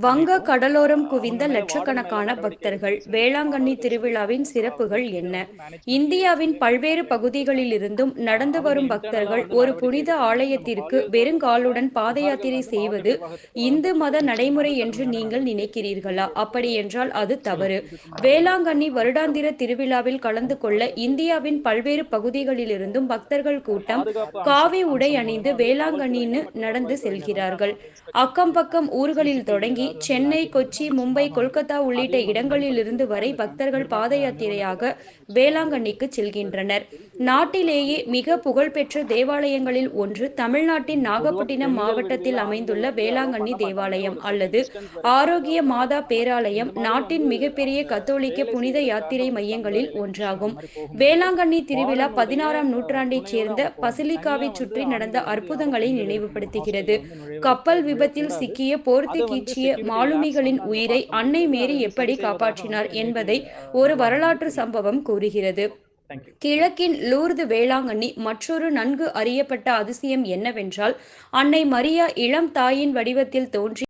வங்க. கடலோரம் குவிந்த லட்சக்கணக்கான பக்தர்கள் வேளாங்கண்ணி திருவிழாவின் சிறப்புகள் என்ன? இந்தியாவின் பல்வேறு பகுதிகளிலிருந்தும் நடந்து வரும் பக்தர்கள் ஒரு புனித ஆலயத்திற்கு வெறுங்காலுடன் பாத யாத்திரை செய்வது இந்து மத நடைமுறை என்று நீங்கள் நினைக்கிறீர்களா? அப்படியென்றால் அது தவறு. வேளாங்கண்ணி வருடாந்திர திருவிழாவில் கலந்து கொள்ள இந்தியாவின் பல்வேறு பகுதிகளிலிருந்தும் பக்தர்கள் கூட்டம் காவி உடை அணிந்து வேளாங்கண்ணின்னு நடந்து செல்கிறார்கள். அக்கம் பக்கம் ஊர்களில் தொடங்கி சென்னை கொச்சி மும்பை கொல்கத்தா உள்ளிட்ட இடங்களிலிருந்து வரை பக்தர்கள் பாத யாத்திரையாக வேளாங்கண்ணிக்கு செல்கின்றனர். நாட்டிலேயே மிக புகழ்பெற்ற தேவாலயங்களில் ஒன்று தமிழ்நாட்டின் நாகப்பட்டினம் மாவட்டத்தில் அமைந்துள்ள வேளாங்கண்ணி தேவாலயம் அல்லது ஆரோக்கிய மாதா பேராலயம் நாட்டின் மிகப்பெரிய கத்தோலிக்க புனித யாத்திரை மையங்களில் ஒன்றாகும். வேளாங்கண்ணி திருவிழா பதினாறாம் நூற்றாண்டைச் சேர்ந்த பசிலிக்காவை சுற்றி நடந்த அற்புதங்களை நினைவுபடுத்துகிறது. கப்பல் விபத்தில் சிக்கிய போர்த்தி போர்த்துகீச்சிய மாலுமிகளின் உயிரை அன்னை மேரி எப்படி காப்பாற்றினார் என்பதை ஒரு வரலாற்று சம்பவம் கூறுகிறது. கிழக்கின் லூர்து வேளாங்கண்ணி மற்றொரு நன்கு அறியப்பட்ட அதிசயம் என்னவென்றால் அன்னை மரியா இளம் தாயின் வடிவத்தில் தோன்றி